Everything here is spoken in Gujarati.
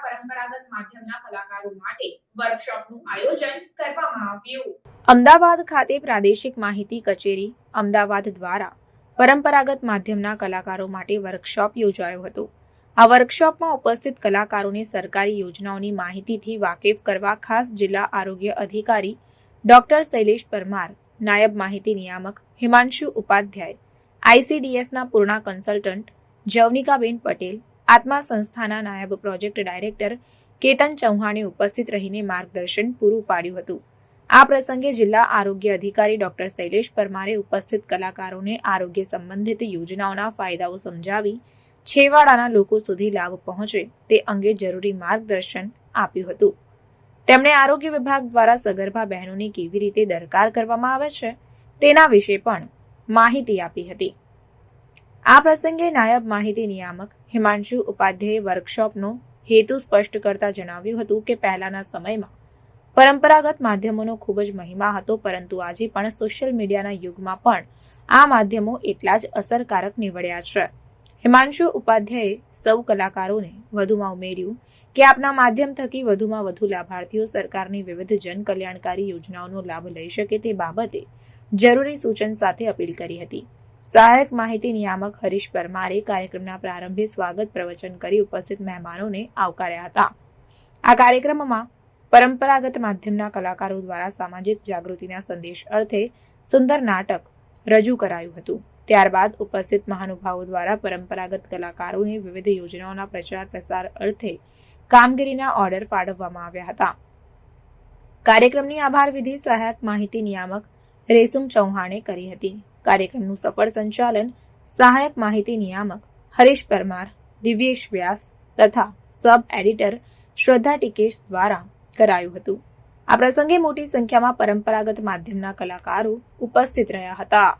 માધ્યમના કલાકારો માટે વર્કશોપનું આયોજન કરવામાં આવ્યું. અમદાવાદ ખાતે પ્રાદેશિક માહિતી કચેરી, અમદાવાદ દ્વારા પરંપરાગત માધ્યમના કલાકારો માટે વર્કશોપ યોજાયો હતો. આ વર્કશોપમાં ઉપસ્થિત કલાકારોને સરકારી યોજનાઓની માહિતીથી વાકેફ કરવા ખાસ જિલ્લા આરોગ્ય અધિકારી ડોક્ટર શૈલેષ પરમાર, નાયબ માહિતી નિયામક હિમાંશુ ઉપાધ્યાય, આઈસીડીએસના પૂર્ણા કન્સલ્ટન્ટ જવનિકાબેન પટેલ આત્મા સંસ્થાના નાયબ પ્રોજેક્ટ ડાયરેક્ટર કેતન ચૌહાણે ઉપસ્થિત રહીને માર્ગદર્શન પૂરું પાડ્યું હતું. આ પ્રસંગે જિલ્લા આરોગ્ય અધિકારી ડોક્ટર શૈલેષ પરમારે ઉપસ્થિત કલાકારોને આરોગ્ય સંબંધિત યોજનાઓના ફાયદાઓ સમજાવી છેવાડાના લોકો સુધી લાભ પહોંચે તે અંગે જરૂરી માર્ગદર્શન આપ્યું હતું. તેમણે આરોગ્ય વિભાગ દ્વારા સગર્ભા બહેનોની કેવી રીતે દરકાર કરવામાં આવે છે તેના વિશે પણ માહિતી આપી હતી. આ પ્રસંગે નાયબ માહિતી નિયામક હિમાંશુ ઉપાધ્યાયે વર્કશોપનો હેતુ સ્પષ્ટ કરતા જણાવ્યું હતું કે પહેલાના સમયમાં પરંપરાગત માધ્યમોનો ખૂબ જ મહિમા હતો, પરંતુ આજે પણ સોશિયલ મીડિયાના યુગમાં પણ આ માધ્યમો એટલા જ અસરકારક નીવડ્યા છે. હિમાંશુ ઉપાધ્યાયે સૌ કલાકારોને વધુમાં ઉમેર્યું કે આપના માધ્યમ થકી વધુમાં વધુ લાભાર્થીઓ સરકારની વિવિધ જનકલ્યાણકારી યોજનાઓનો લાભ લઈ શકે તે બાબતે જરૂરી સૂચન સાથે અપીલ કરી હતી. સહાયક માહિતી નિયામક હરીશ પરમારે કાર્યક્રમના પ્રારંભે સ્વાગત પ્રવચન કરી ઉપસ્થિત મહેમાનોને આવકાર્યા હતા. આ કાર્યક્રમમાં પરંપરાગત માધ્યમના કલાકારો દ્વારા સામાજિક જાગૃતિના સંદેશ અર્થે સુંદર નાટક રજૂ કરાયું હતું. ત્યારબાદ ઉપસ્થિત મહાનુભાવો દ્વારા પરંપરાગત કલાકારોને વિવિધ યોજનાઓના પ્રચાર પ્રસાર અર્થે કામગીરીના ઓર્ડર ફાળવવામાં આવ્યા હતા. કાર્યક્રમની આભાર વિધિ સહાયક માહિતી નિયામક રેસુમ ચૌહાણે કરી હતી. કાર્યક્રમનું સફળ સંચાલન, સહાયક માહિતી નિયામક હરીશ પરમાર, દિવ્યેશ વ્યાસ તથા સબ એડિટર શ્રદ્ધા ટીકેશ દ્વારા કરાયું હતું. આ પ્રસંગે મોટી સંખ્યામાં પરંપરાગત માધ્યમના કલાકારો ઉપસ્થિત રહ્યા હતા.